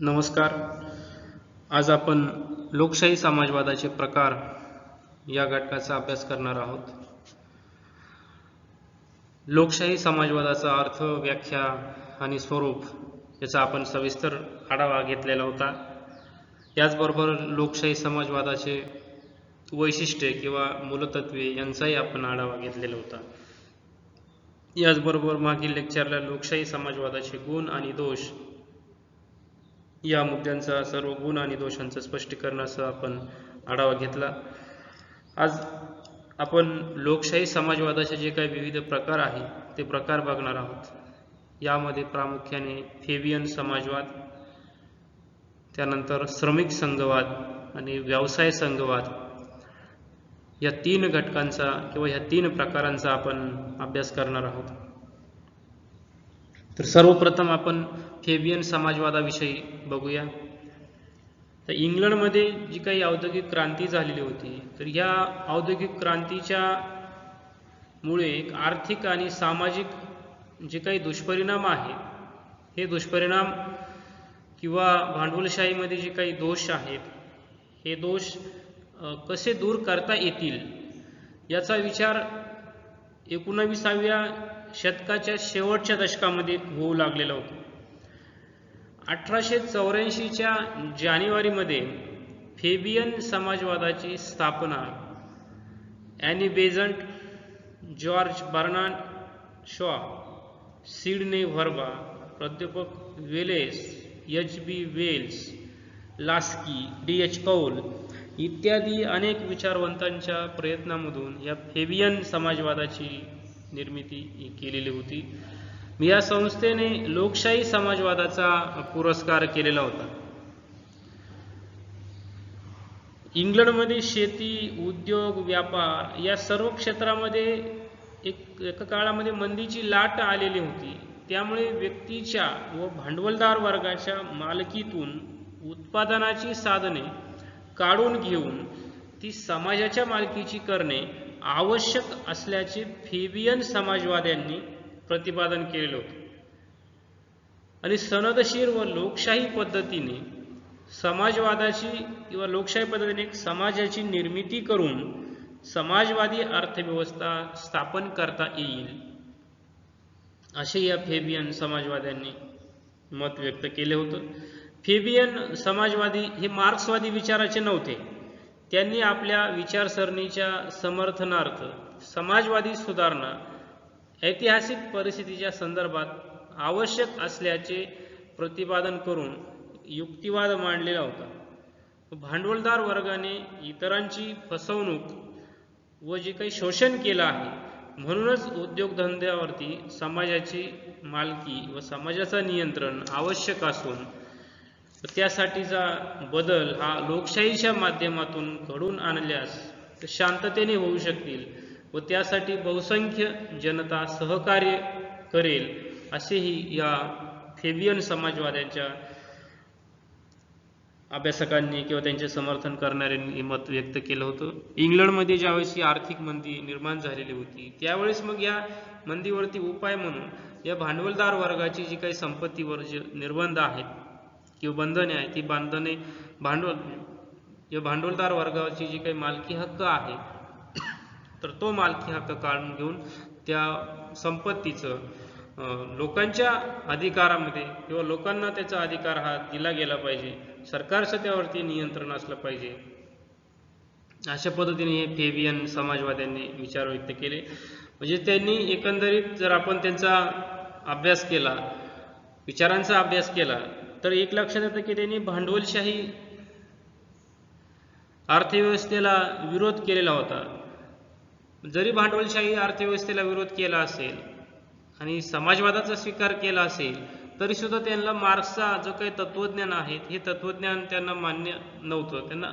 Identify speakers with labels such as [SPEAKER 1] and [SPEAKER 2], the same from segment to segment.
[SPEAKER 1] नमस्कार. आज आपण लोकशाही समाजवादाचे प्रकार या घटकाचा अभ्यास करणार आहोत. लोकशाही समाजवादाचा अर्थ व्याख्या आणि स्वरूप याचा आपण सविस्तर आढावा घेतलेला होता. याचबरोबर लोकशाही समाजवादाचे वैशिष्ट्ये किंवा मूलतत्वे यांचाही आपण आढावा घेतलेला होता. याचबरोबर मागील लेक्चरला लोकशाही समाजवादाचे गुण आणि दोष या मुद्द्यांचा सर्व गुण आणि दोषांचं स्पष्टीकरणाचा आपण आढावा घेतला. आज आपण लोकशाही समाजवादाचे जे काही विविध प्रकार आहेत ते प्रकार बघणार आहोत. यामध्ये प्रामुख्याने फेबियन समाजवाद त्यानंतर श्रमिक संघवाद आणि व्यवसाय संघवाद या तीन घटकांचा किंवा या तीन प्रकारांचा आपण अभ्यास करणार आहोत. तर सर्वप्रथम आपण फेबियन समाजवादाविषयी बघूया. तर इंग्लंडमध्ये जी काही औद्योगिक क्रांती झालेली होती तर या औद्योगिक क्रांतीच्या मुळे आर्थिक आणि सामाजिक जे काही दुष्परिणाम आहेत हे दुष्परिणाम किंवा भांडवलशाहीमध्ये जे काही दोष आहेत हे दोष कसे दूर करता येतील याचा विचार एकोणाविसाव्या शतकाच्या शेवटच्या दशकामध्ये होऊ लागलेला होता. अठराशे चौऱ्याऐंशीच्या जानेवारीमध्ये फेबियन समाजवादाची स्थापना Annie Besant George Bernard Shaw Sidney Verba प्राध्यापक Wallas H B Wells Laski D H Kaul इत्यादी अनेक विचारवंतांच्या प्रयत्नामधून या फेबियन समाजवादाची निर्मिती केलेली होती. या संस्थेने लोकशाही समाजवादाचा पुरस्कार केलेला होता. इंग्लंडमध्ये शेती उद्योग व्यापार या सर्व क्षेत्रामध्ये एक एका काळामध्ये मंदीची लाट आलेली होती. त्यामुळे व्यक्तीच्या व भांडवलदार वर्गाच्या मालकीतून उत्पादनाची साधने काढून घेऊन ती समाजाच्या मालकीची करणे आवश्यक असल्याचे फेबियन समाजवाद्यांनी प्रतिपादन केलेलं होतं. आणि सनदशीर व लोकशाही पद्धतीने समाजवादाची किंवा लोकशाही पद्धतीने एक समाजाची निर्मिती करून समाजवादी अर्थव्यवस्था स्थापन करता येईल असे या फेबियन समाजवाद्यांनी मत व्यक्त केले होतं. फेबियन समाजवादी हे मार्क्सवादी विचाराचे नव्हते. त्यांनी आपल्या विचारसरणीच्या समर्थनार्थ समाजवादी सुधारणा ऐतिहासिक परिस्थितीच्या संदर्भात आवश्यक असल्याचे प्रतिपादन करून युक्तिवाद मांडलेला होता. भांडवलदार वर्गाने इतरांची फसवणूक व जे काही शोषण केलं आहे म्हणूनच उद्योगधंद्यावरती समाजाची मालकी व समाजाचं नियंत्रण आवश्यक असून त्यासाठीचा बदल हा लोकशाहीच्या माध्यमातून घडून आणल्यास ते शांततेने होऊ शकतील व त्यासाठी बहुसंख्य जनता सहकार्य करेल असेही या फेबियन समाजवाद्यांच्या अभ्यासकांनी किंवा त्यांचे समर्थन करणाऱ्यांनी मत व्यक्त केलं होतं. इंग्लंडमध्ये ज्यावेळेस ही आर्थिक मंदी निर्माण झालेली होती त्यावेळेस मग या मंदीवरती उपाय म्हणून या भांडवलदार वर्गाची जी काही संपत्तीवर जे निर्बंध आहेत किंवा बंधने आहेत ती बांधणे भांडवल या भांडवलदार वर्गाची जी काही मालकी हक्क आहे तर तो मालकी हक्क काढून घेऊन त्या संपत्तीचं लोकांच्या अधिकारामध्ये किंवा लोकांना त्याचा अधिकार हा दिला गेला पाहिजे. सरकारचं त्यावरती नियंत्रण असलं पाहिजे. अशा पद्धतीने हे फेबियन समाजवाद्यांनी विचार व्यक्त केले. म्हणजे त्यांनी एकंदरीत जर आपण त्यांचा अभ्यास केला विचारांचा अभ्यास केला तर एक लक्षात येतं की त्यांनी भांडवलशाही अर्थव्यवस्थेला विरोध केलेला होता. जरी भांडवलशाही अर्थव्यवस्थेला विरोध केला असेल आणि समाजवादाचा स्वीकार केला असेल तरी सुद्धा त्यांना मार्क्सचा जो काही तत्वज्ञान आहे हे तत्वज्ञान त्यांना मान्य नव्हतं. त्यांना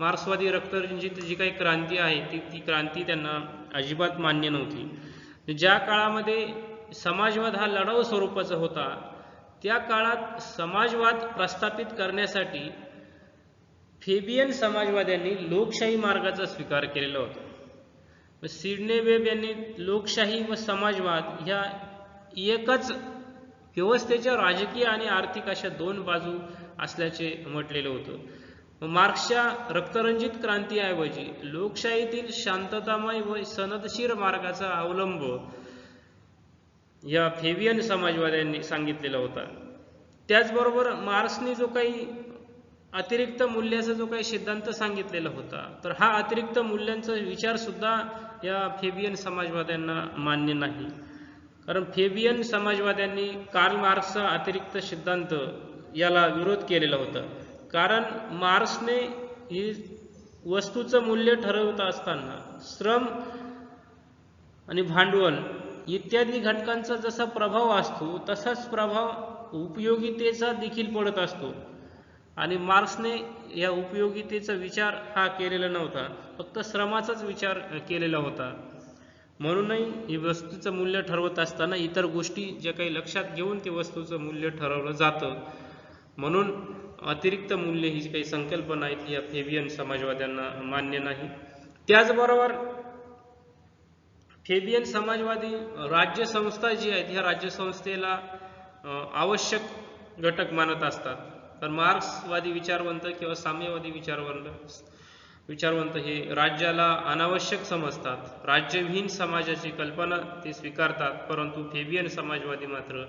[SPEAKER 1] मार्क्सवादी रक्तरंजित जी काही क्रांती आहे ती ती क्रांती त्यांना अजिबात मान्य नव्हती. ज्या काळामध्ये समाजवाद हा लढाऊ स्वरूपाचा होता त्या काळात समाजवाद प्रस्थापित करण्यासाठी फेबियन समाजवाद्यांनी लोकशाही मार्गाचा स्वीकार केलेला होता. व सिडने वेब यांनी लोकशाही व समाजवाद ह्या एकच व्यवस्थेच्या राजकीय आणि आर्थिक अशा दोन बाजू असल्याचे म्हटलेलं होतं. मार्क्सच्या रक्तरंजित क्रांतीऐवजी लोकशाहीतील शांततामय व सनदशीर मार्गाचा अवलंब या फेबियन समाजवाद्यांनी सांगितलेला होता. त्याचबरोबर मार्क्सने जो काही अतिरिक्त मूल्याचा जो काही सिद्धांत सांगितलेला होता तर हा अतिरिक्त मूल्यांचा विचारसुद्धा या फेबियन समाजवाद्यांना मान्य नाही. कारण फेबियन समाजवाद्यांनी कार्ल मार्क्सचा अतिरिक्त सिद्धांत याला विरोध केलेला होता. कारण मार्क्सने ही वस्तूचं मूल्य ठरवत असताना श्रम आणि भांडवल इत्यादी घटकांचा जसा प्रभाव असतो तसाच प्रभाव उपयोगितेचा देखील पडत असतो. आणि मार्क्सने या उपयोगितेचा विचार हा केलेला नव्हता. फक्त श्रमाचाच विचार केलेला होता. म्हणूनही ही वस्तूचं मूल्य ठरवत असताना इतर गोष्टी ज्या काही लक्षात घेऊन ते वस्तूचं मूल्य ठरवलं जातं. म्हणून अतिरिक्त मूल्य ही जी काही संकल्पना आहे ती या फेबियन समाजवाद्यांना मान्य नाही. त्याचबरोबर फेबियन समाजवादी राज्यसंस्था जी आहेत ह्या राज्यसंस्थेला आवश्यक घटक मानत असतात. तर मार्क्सवादी विचारवंत किंवा साम्यवादी विचारवंत विचारवंत हे राज्याला अनावश्यक समजतात. राज्यविहीन समाजाची कल्पना ते स्वीकारतात परंतु फेबियन समाजवादी मात्र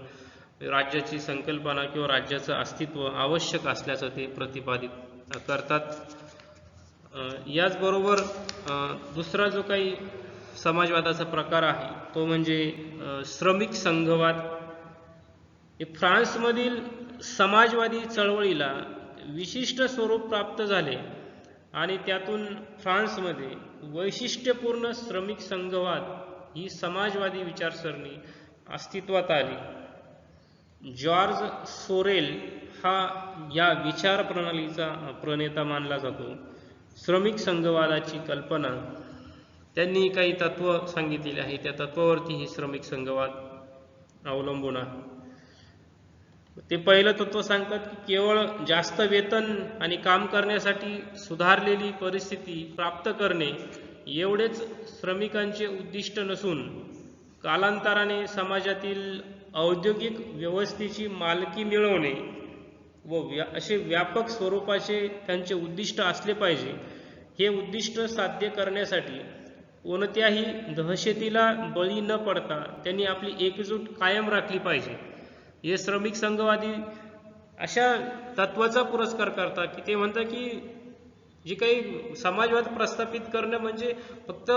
[SPEAKER 1] राज्याची संकल्पना किंवा राज्याचं अस्तित्व आवश्यक असल्याचं ते प्रतिपादित करतात. याचबरोबर दुसरा जो काही समाजवादाचा प्रकार आहे तो म्हणजे श्रमिक संघवाद. हे फ्रान्समधील समाजवादी चळवळीला विशिष्ट स्वरूप प्राप्त झाले आणि त्यातून फ्रान्समध्ये वैशिष्ट्यपूर्ण श्रमिक संघवाद ही समाजवादी विचारसरणी अस्तित्वात आली. जॉर्ज सोरेल हा या विचार प्रणालीचा प्रणेता मानला जातो. श्रमिक संघवादाची कल्पना त्यांनी काही तत्व सांगितलेले आहे त्या तत्वावरती ही श्रमिक संघवाद अवलंबून आहे. ते पहिलं तत्व सांगतात की केवळ जास्त वेतन आणि काम करण्यासाठी सुधारलेली परिस्थिती प्राप्त करणे एवढेच श्रमिकांचे उद्दिष्ट नसून कालांतराने समाजातील औद्योगिक व्यवस्थेची मालकी मिळवणे व व्या असे व्यापक स्वरूपाचे त्यांचे उद्दिष्ट असले पाहिजे. हे उद्दिष्ट साध्य करण्यासाठी कोणत्याही दहशतीला बळी न पडता त्यांनी आपली एकजूट कायम राखली पाहिजे. हे श्रमिक संघवादी अशा तत्वाचा पुरस्कार करतात की ते म्हणतात की जे काही समाजवाद प्रस्थापित करणं म्हणजे फक्त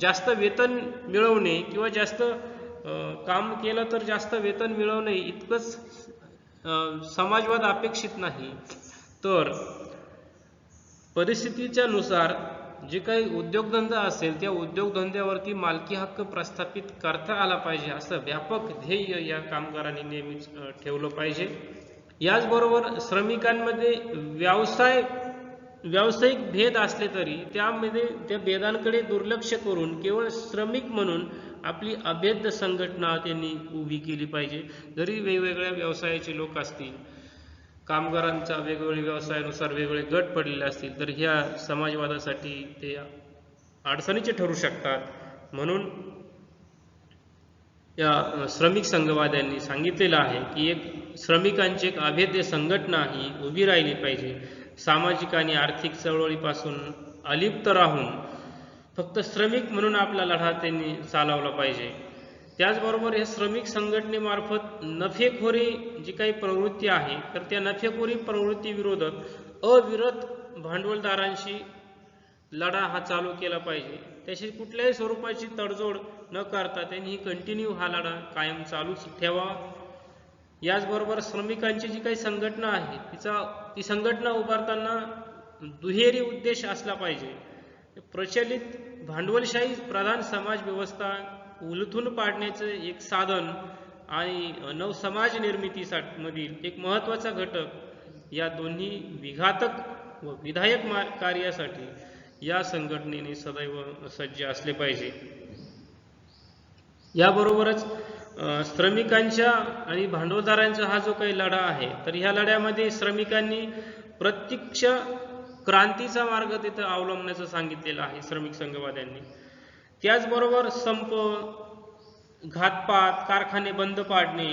[SPEAKER 1] जास्त वेतन मिळवणे किंवा जास्त काम केलं तर जास्त वेतन मिळवणे इतकंच समाजवाद अपेक्षित नाही. तर परिस्थितीच्या नुसार जे काही उद्योगधंदा असेल त्या उद्योगधंद्यावरती मालकी हक्क प्रस्थापित करता आला पाहिजे असं व्यापक ध्येय या कामगारांनी नेहमीच ठेवलं पाहिजे. याचबरोबर श्रमिकांमध्ये व्यवसाय व्यावसायिक भेद असले तरी त्यामध्ये त्या भेदांकडे दुर्लक्ष करून केवळ श्रमिक म्हणून आपली अभेद्य संघटना त्यांनी उभी केली पाहिजे. जरी वेगवेगळ्या व्यवसायाचे लोक असतील कामगारांचा वेगवेगळ्या व्यवसायानुसार वेगवेगळे गट पडलेले असतील तर ह्या समाजवादासाठी ते अडचणीचे ठरू शकतात. म्हणून या श्रमिक संघवाद्यांनी सांगितलेलं आहे की एक श्रमिकांची एक अभेद्य संघटना ही उभी राहिली पाहिजे. सामाजिक आणि आर्थिक चळवळीपासून अलिप्त राहून फक्त श्रमिक म्हणून आपला लढा त्यांनी चालवला पाहिजे. त्याचबरोबर या श्रमिक संघटनेमार्फत नफेखोरी जी काही प्रवृत्ती आहे तर त्या नफेखोरी प्रवृत्तीविरोधात अविरत भांडवलदारांशी लढा हा चालू केला पाहिजे. त्याशी कुठल्याही स्वरूपाची तडजोड न करता त्यांनी ही कंटिन्यू हा लढा कायम चालूच ठेवा. याचबरोबर श्रमिकांची जी काही संघटना आहे तिचा ती संघटना उभारताना दुहेरी उद्देश असला पाहिजे. प्रचलित भांडवलशाही प्रधान समाज व्यवस्था उलथून पाडण्याचं एक साधन आणि नवसमाज निर्मितीसाठी मधील एक महत्त्वाचा घटक या दोन्ही विघातक व विधायक कार्यासाठी या संघटनेने सदैव सज्ज असले पाहिजे. याबरोबरच श्रमिकांच्या आणि भांडवलदारांचा हा जो काही लढा आहे तर ह्या लढ्यामध्ये श्रमिकांनी प्रत्यक्ष क्रांतीचा मार्ग तिथं अवलंबण्याचं सांगितलेलं आहे श्रमिक संघवाद्यांनी. त्याचबरोबर संप घातपात कारखाने बंद पाडणे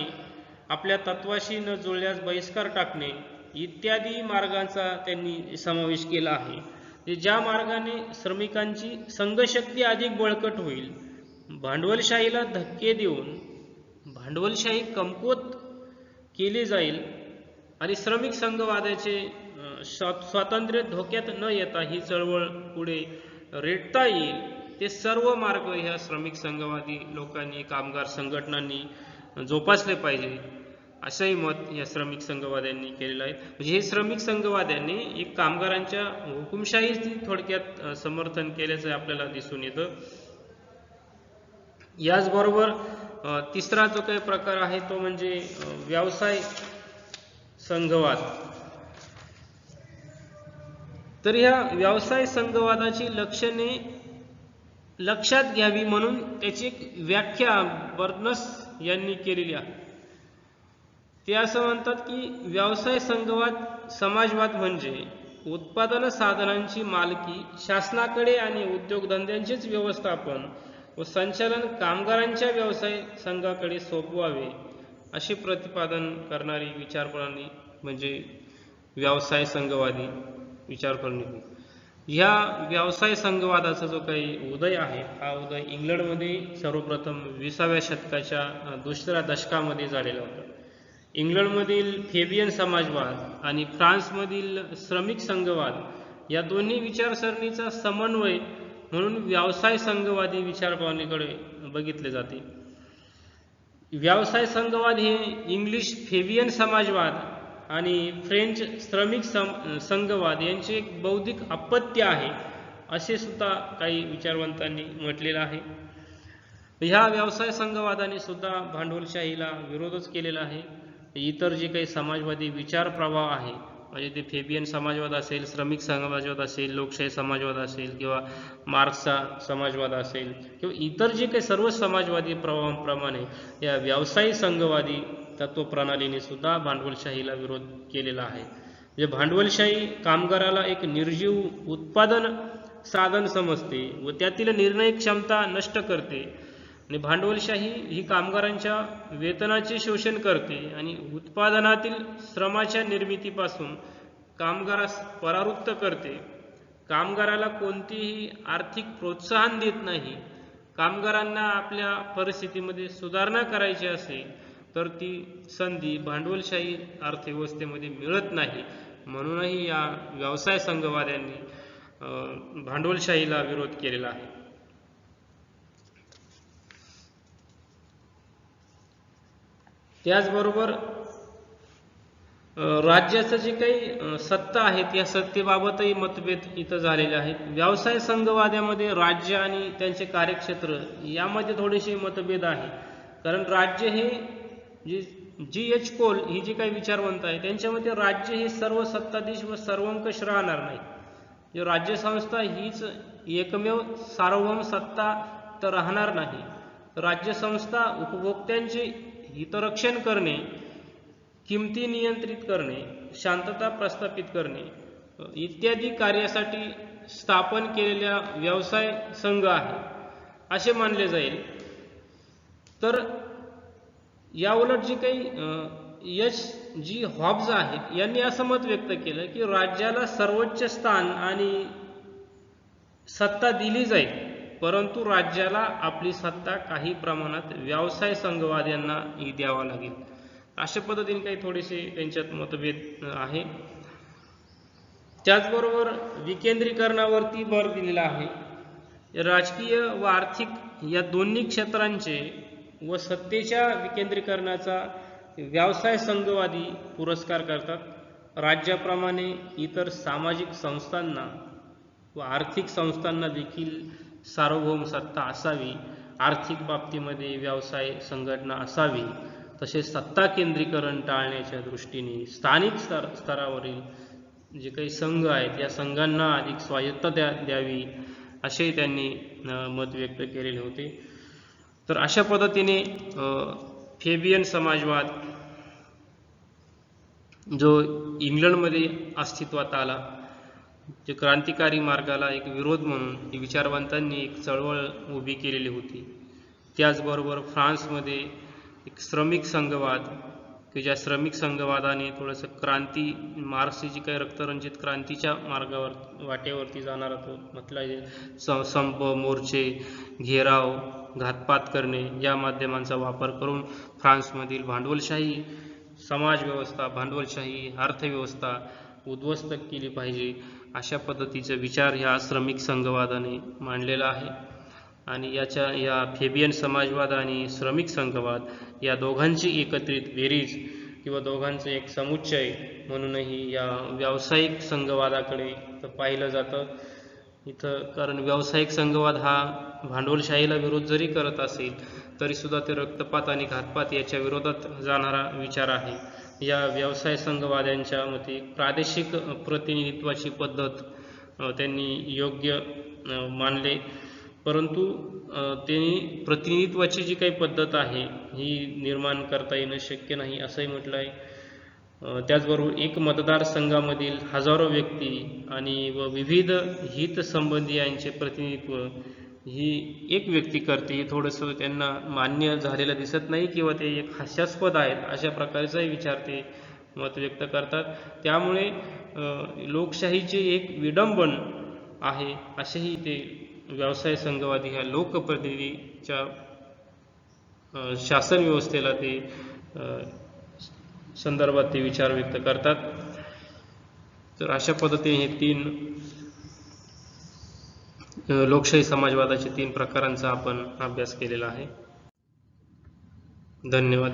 [SPEAKER 1] आपल्या तत्वाशी न जुळल्यास बहिष्कार टाकणे इत्यादी मार्गांचा त्यांनी समावेश केला आहे. ज्या मार्गाने श्रमिकांची संघशक्ती अधिक बळकट होईल भांडवलशाहीला धक्के देऊन भांडवलशाही कमकुवत केली जाईल आणि श्रमिक संघवादाचे स्वातंत्र्य धोक्यात न येता ही चळवळ पुढे रेटता येईल. ते सर्व मार्ग ह्या श्रमिक संघवादी लोकांनी कामगार संघटनांनी जोपासले पाहिजे असंही मत या श्रमिक संघवाद्यांनी केलेलं आहे. म्हणजे हे श्रमिक संघवाद्यांनी एक कामगारांच्या हुकुमशाहीची थोडक्यात समर्थन केल्याचं आपल्याला दिसून येतं. याचबरोबर तिसरा जो काही प्रकार आहे तो म्हणजे व्यवसाय संघवाद. तर ह्या व्यवसाय संघवादाची लक्षणे लक्षात घ्यावी म्हणून त्याची एक व्याख्या बर्नस यांनी केलेली आहे. ते असं म्हणतात की व्यवसाय संघवाद समाजवाद म्हणजे उत्पादन साधनांची मालकी शासनाकडे आणि उद्योगधंद्यांचेच व्यवस्थापन व संचालन कामगारांच्या व्यवसाय संघाकडे सोपवावे असे प्रतिपादन करणारी विचारप्रणाली म्हणजे व्यवसाय संघवादी विचारप्रणाली. ह्या व्यवसाय संघवादाचा जो काही उदय आहे हा उदय इंग्लंडमध्ये सर्वप्रथम विसाव्या शतकाच्या दुसऱ्या दशकामध्ये झालेला होता. इंग्लंडमधील फेबियन समाजवाद आणि फ्रान्समधील श्रमिक संघवाद या दोन्ही विचारसरणीचा समन्वय म्हणून व्यवसाय संघवादी विचारप्रणालीकडे बघितले जाते. व्यवसाय संघवाद हे इंग्लिश फेबियन समाजवाद आणि फ्रेंच श्रमिक सं संघवाद यांचे एक बौद्धिक अपत्य आहे असे सुद्धा काही विचारवंतांनी म्हटलेलं आहे. ह्या व्यवसाय संघवादाने सुद्धा भांडवलशाहीला विरोधच केलेला आहे. इतर जे काही समाजवादी विचार प्रवाह आहे म्हणजे ते फेबियन समाजवाद असेल श्रमिक समाजवाद असेल लोकशाही समाजवाद असेल किंवा मार्क्सचा समाजवाद असेल किंवा इतर जे काही सर्व समाजवादी प्रवाहांप्रमाणे या व्यावसायिक संघवादी तत्वप्रणालीने सुद्धा भांडवलशाहीला विरोध केलेला आहे. म्हणजे भांडवलशाही कामगाराला एक निर्जीव उत्पादन साधन समजते व त्यातील निर्णय क्षमता नष्ट करते. आणि भांडवलशाही ही कामगारांच्या वेतनाचे शोषण करते आणि उत्पादनातील श्रमाच्या निर्मितीपासून कामगारास परावृत्त करते. कामगाराला कोणतीही आर्थिक प्रोत्साहन देत नाही. कामगारांना आपल्या परिस्थितीमध्ये सुधारणा करायची असेल तर ती संधी भांडवलशाही अर्थव्यवस्थेमध्ये मिळत नाही. म्हणूनही या व्यवसाय संघवाद्यांनी भांडवलशाहीला विरोध केलेला आहे. त्याचबरोबर राज्याचं जे काही सत्ता आहेत या सत्तेबाबतही मतभेद इथं झालेले आहेत. व्यवसाय संघवाद्यामध्ये राज्य आणि त्यांचे कार्यक्षेत्र यामध्ये थोडेसे मतभेद आहे. कारण राज्य हे जी जी एच कोल ही जी काही विचारवंत आहे त्यांच्यामध्ये राज्य हे सर्व सत्ताधीश व सर्वंकष राहणार नाही. जे राज्य संस्था हीच एकमेव सार्वभौम सत्ता तर राहणार नाही. राज्य संस्था उपभोक्त्यांचे हितरक्षण करणे किमती नियंत्रित करणे शांतता प्रस्थापित करणे इत्यादी कार्यासाठी स्थापन केलेल्या व्यवसाय संघ आहे. असे मानले जाईल. तर याउलट जी काही यश जी हॉब्ज आहेत यांनी असं मत व्यक्त केलं की राज्याला सर्वोच्च स्थान आणि सत्ता दिली जाईल परंतु राज्याला आपली सत्ता काही प्रमाणात व्यवसाय संघवाद्यांना ही द्यावा लागेल. अशा पद्धतीने काही थोडेसे त्यांच्यात मतभेद आहे. त्याचबरोबर विकेंद्रीकरणावरती भर दिलेला आहे. राजकीय व आर्थिक या दोन्ही क्षेत्रांचे व सत्तेच्या विकेंद्रीकरणाचा व्यवसाय संघवादी पुरस्कार करतात. राज्याप्रमाणे इतर सामाजिक संस्थांना व आर्थिक संस्थांना देखील सार्वभौम सत्ता असावी. आर्थिक बाबतीमध्ये व्यवसाय संघटना असावी. तसेच सत्ता केंद्रीकरण टाळण्याच्या दृष्टीने स्थानिक स्तर स्तरावरील जे काही संघ आहेत या संघांना अधिक स्वायत्तता द्या द्यावी असे त्यांनी मत व्यक्त केलेले होते. तर अशा पद्धतीने फेबियन समाजवाद जो इंग्लंडमध्ये अस्तित्वात आला जे क्रांतिकारी मार्गाला एक विरोध म्हणून विचारवंतांनी एक चळवळ उभी केलेली होती. त्याचबरोबर फ्रान्समध्ये एक श्रमिक संघवाद की ज्या श्रमिक संघवादाने थोडंसं क्रांती मार्क्सची जी काही रक्तरंजित क्रांतीच्या मार्गावर वाटेवरती जाणारा तो म्हटलं संप मोर्चे घेराव घातपात करणे या माध्यमांचा वापर करून फ्रान्समधील भांडवलशाही समाजव्यवस्था भांडवलशाही अर्थव्यवस्था उद्ध्वस्त केली पाहिजे अशा पद्धतीचा विचार ह्या श्रमिक संघवादाने मांडलेला आहे. आणि याच्या या फेबियन समाजवाद आणि श्रमिक संघवाद या दोघांची एकत्रित बेरीज किंवा दोघांचं एक समुच्चय म्हणूनही या व्यावसायिक संघवादाकडे पाहिलं जातं. इथं कारण व्यावसायिक संघवाद हा भांडवलशाहीला विरोध जरी करत असेल तरीसुद्धा ते रक्तपात आणि घातपात याच्या विरोधात जाणारा विचार आहे. या व्यवसाय संघवाद्यांच्या मते प्रादेशिक प्रतिनिधित्वाची पद्धत त्यांनी योग्य मानले. परंतु त्यांनी प्रतिनिधित्वाची जी काही पद्धत आहे ही निर्माण करता येणं शक्य नाही असंही म्हटलं आहे त्याचबरोबर एक मतदारसंघामधील हजारो व्यक्ती आणि व विविध हितसंबंधी यांचे प्रतिनिधित्व ही एक व्यक्ती करते. हे थोडंसं त्यांना मान्य झालेलं दिसत नाही किंवा ते एक हास्यास्पद आहेत अशा प्रकारचाही विचार ते मत व्यक्त करतात. त्यामुळे लोकशाहीचे एक विडंबन आहे असेही ते व्यवसाय संघवादी ह्या लोकप्रतिनिधीच्या शासन व्यवस्थेला ते संदर्भात ते विचार व्यक्त करतात. तर अशा पद्धतीने हे तीन लोकशाही समाजवादाचे तीन प्रकारांचा आपण अभ्यास केलेला आहे. धन्यवाद.